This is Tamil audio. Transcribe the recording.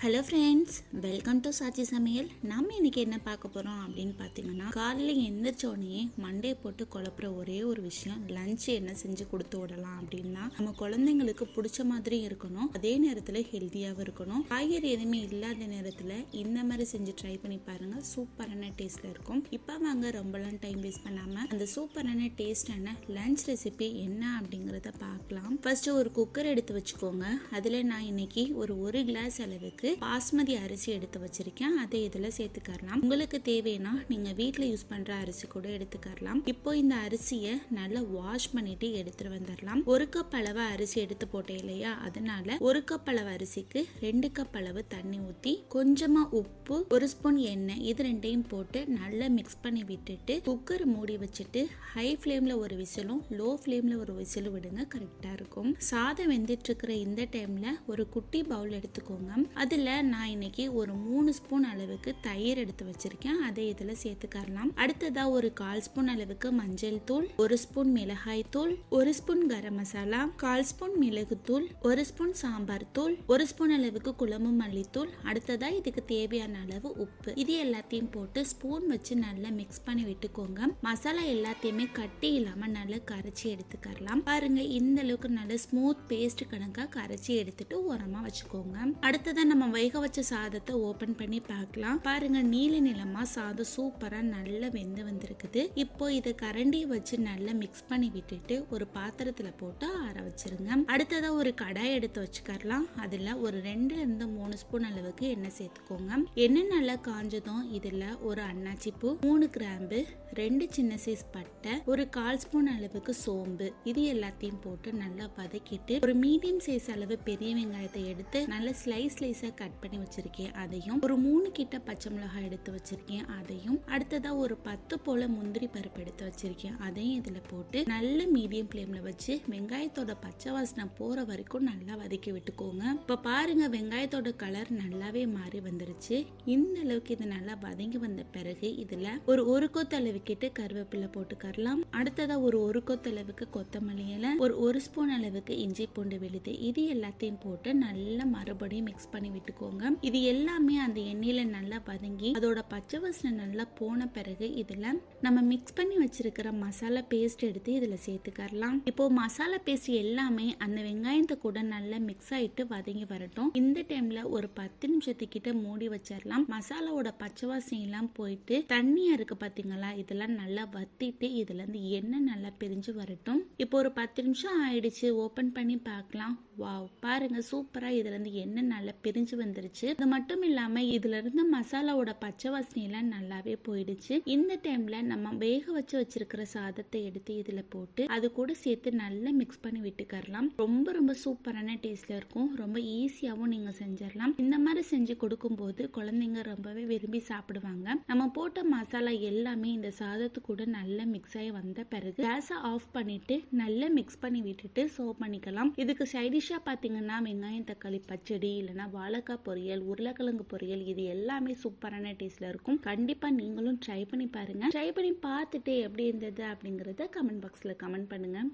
Hello friends welcome to Sachi சமையல் நம்ம இன்னைக்கு என்ன பார்க்க போகிறோம் அப்படின்னு பார்த்தீங்கன்னா காலையில் எந்திரிச்சோடனே மண்டே போட்டு குழப்புற ஒரே ஒரு விஷயம் லஞ்சு என்ன செஞ்சு கொடுத்து விடலாம் அப்படின்னா நம்ம குழந்தைங்களுக்கு பிடிச்ச மாதிரி இருக்கணும். அதே நேரத்தில் ஹெல்த்தியாகவும் இருக்கணும். காய்கறி எதுவுமே இல்லாத நேரத்தில் இந்த மாதிரி செஞ்சு ட்ரை பண்ணி பாருங்கள் சூப்பரான டேஸ்ட்டில் இருக்கும். இப்போ வாங்க ரொம்பலாம் டைம் வேஸ்ட் பண்ணாமல் அந்த சூப்பரான டேஸ்டான லஞ்ச் ரெசிபி என்ன அப்படிங்கிறத பார்க்கலாம். ஃபர்ஸ்ட் ஒரு குக்கர் எடுத்து வச்சுக்கோங்க. அதில் நான் இன்னைக்கு ஒரு ஒரு கிளாஸ் அளவுக்கு பாஸ்மதி அரிசி எடுத்து வச்சிருக்கேன். அதை இதில் சேர்த்துக்கரலாம். உங்களுக்கு தேவைன்னா நீங்கள் வீட்டில் யூஸ் பண்ணுற அரிசி கூட எடுத்துக்கரலாம். இப்போ இந்த அரிசியை நல்லா வாஷ் பண்ணிட்டு எடுத்துட்டு வந்துடலாம் ஒரு கப் அளவு அரிசி எடுத்து போட்டேன் இல்லையா? அதனால ஒரு கப் அளவு அரிசிக்கு ரெண்டு கப் அளவு தண்ணி ஊற்றி கொஞ்சமா உப்பு ஒரு ஸ்பூன் எண்ணெய் இது ரெண்டையும் போட்டு நல்லா மிக்ஸ் பண்ணி விட்டுட்டு குக்கர் மூடி வச்சுட்டு ஹை ஃப்ளேமில் ஒரு விசிலும் லோ ஃப்ளேமில் ஒரு விசிலும் விடுங்க. கரெக்டாக இருக்கும். சாதம் வெந்துட்டு இருக்கிற இந்த டைமில் ஒரு குட்டி பவுல் எடுத்துக்கோங்க. அது இதில் நான் இன்னைக்கு ஒரு மூணு ஸ்பூன் அளவுக்கு தயிர் எடுத்து வச்சிருக்கேன். அதை இதில் சேர்த்துக்கரலாம். அடுத்ததா ஒரு கால் ஸ்பூன் அளவுக்கு மஞ்சள் தூள் ஒரு ஸ்பூன் மிளகாய் தூள் ஒரு ஸ்பூன் கரம் மசாலா கால் ஸ்பூன் மிளகு தூள் ஒரு ஸ்பூன் சாம்பார் தூள் ஒரு ஸ்பூன் அளவுக்கு குழம்பு மல்லித்தூள் அடுத்ததா இதுக்கு தேவையான அளவு உப்பு. இது எல்லாத்தையும் போட்டு ஸ்பூன் வச்சு நல்லா மிக்ஸ் பண்ணி விட்டுக்கோங்க. மசாலா எல்லாத்தையுமே கட்டி இல்லாம நல்லா கரைச்சி எடுத்துக்கரலாம். பாருங்க இந்த அளவுக்கு நல்ல ஸ்மூத் பேஸ்ட் கணக்கா கரைச்சி எடுத்துட்டு உரமா வச்சுக்கோங்க. அடுத்ததா நம்ம வேக வச்ச சாதத்தை ஓபன் பண்ணி பார்க்கலாம். பாருங்க நீல நிலமா சாதம் சூப்பரா நல்லா வெந்து வந்திருக்குது. இப்போ இதை கரண்டியை வச்சு நல்லா மிக்ஸ் பண்ணி விட்டுட்டு ஒரு பாத்திரத்துல போட்டு ஆற வச்சிருங்க. அடுத்ததா ஒரு கடாய் எடுத்து வச்சுக்கரலாம் அதுல ஒரு ரெண்டுல இருந்து மூணு ஸ்பூன் அளவுக்கு எண்ணெய் சேர்த்துக்கோங்க. எண்ணெய் நல்லா காஞ்சதும் இதுல ஒரு அன்னாச்சி பூ மூணு கிராம்பு ரெண்டு சின்ன சைஸ் பட்டை ஒரு கால் ஸ்பூன் அளவுக்கு சோம்பு. இது எல்லாத்தையும் போட்டு நல்லா வதக்கிட்டு ஒரு மீடியம் சைஸ் அளவு பெரிய வெங்காயத்தை எடுத்து நல்லா ஸ்லைஸ் ஸ்லைஸா கட் பண்ணி வச்சிருக்கேன். அதையும் ஒரு மூணு கிட்ட பச்சை மிளகாய் எடுத்து வச்சிருக்கேன். அதையும் அடுத்ததா ஒரு பத்து போல முந்திரி பருப்பு எடுத்து வச்சிருக்கேன். அதையும் இதுல போட்டு நல்ல மீடியம் ஃப்ளேம்ல வச்சு வெங்காயத்தோட பச்சை வாசனை போற வரைக்கும் நல்லா வதக்கி விட்டுக்கோங்க. இப்ப பாருங்க வெங்காயத்தோட கலர் நல்லாவே மாறி வந்துருச்சு. இந்த அளவுக்கு இது நல்லா வதங்கி வந்த பிறகு இதுல ஒரு ஒரு கொத்தளவுக்கிட்டு கருவேப்பிலை போட்டுக்கரலாம் அடுத்ததா ஒரு ஒரு கொத்தளவுக்கு கொத்தமல்லி இலை ஒரு ஒரு ஸ்பூன் அளவுக்கு இஞ்சி பூண்டு விழுது. இது எல்லாத்தையும் போட்டு நல்லா மறுபடியும் மிக்ஸ் பண்ணி விட்டுக்கோங்க. இது எல்லாமே அந்த எண்ணெயில நல்லா வதங்கி அதோட பச்சை வாசனை நல்லா போன பிறகு இதுல நம்ம மிக்ஸ் பண்ணி வச்சிருக்கிற மசாலா பேஸ்ட் எடுத்து இதுல சேர்த்துக்கரலாம். இப்போ மசாலா பேஸ்ட் எல்லாமே அந்த வெங்காயத்தை கூட நல்லா மிக்ஸ் ஆயிட்டு வதங்கி வரட்டும். இந்த டைம்ல ஒரு பத்து நிமிஷத்துக்கிட்ட மூடி வச்சிடலாம் மசாலாவோட பச்சை வாசனை எல்லாம் போயிட்டு தண்ணியா இருக்கு பாத்தீங்களா? இதெல்லாம் நல்லா வத்திட்டு இதுல இருந்து எண்ணெய் நல்லா பிரிஞ்சு வரட்டும். இப்போ ஒரு பத்து நிமிஷம் ஆயிடுச்சு. ஓபன் பண்ணி பார்க்கலாம். வாவ் பாருங்க சூப்பரா இதுல இருந்து எண்ணெய் நல்லா பிரிஞ்சு வந்துருச்சு. அது மட்டும் இல்லாம இதுலருந்து மசாலாவோட பச்சை வாசனை எல்லாம் நல்லாவே போயிடுச்சு. இந்த டைம்ல நம்ம வேக வச்சு வச்சிருக்கிற சாதத்தை எடுத்து இதுல போட்டு அது கூட சேர்த்து நல்லா மிக்ஸ் பண்ணி விட்டுக்கரலாம். ரொம்ப ரொம்ப சூப்பரான டேஸ்ட்ல இருக்கும். ரொம்ப ஈஸியாவும் நீங்க செஞ்சிடலாம் இந்த மாதிரி செஞ்சு கொடுக்கும்போது குழந்தைங்க ரொம்பவே விரும்பி சாப்பிடுவாங்க. நம்ம போட்ட மசாலா எல்லாமே இந்த சாதத்து கூட நல்லா மிக்ஸ் ஆகி வந்த பிறகு கேஸை ஆஃப் பண்ணிட்டு நல்லா மிக்ஸ் பண்ணி விட்டுட்டு சர்வ் பண்ணிக்கலாம். இதுக்கு சைடிஷ் பாத்தீங்கன்னா வெங்காயம் தக்காளி பச்சடி இல்லைன்னா வாழைக்காய் பொரியல் உருளைக்கிழங்கு பொரியல் இது எல்லாமே சூப்பரான டேஸ்ட்டில் இருக்கும். கண்டிப்பாக நீங்களும் ட்ரை பண்ணி பாருங்கள் ட்ரை பண்ணி பார்த்துட்டு எப்படி இருந்தது அப்படிங்கிறத கமெண்ட் பாக்ஸில் கமெண்ட் பண்ணுங்கள்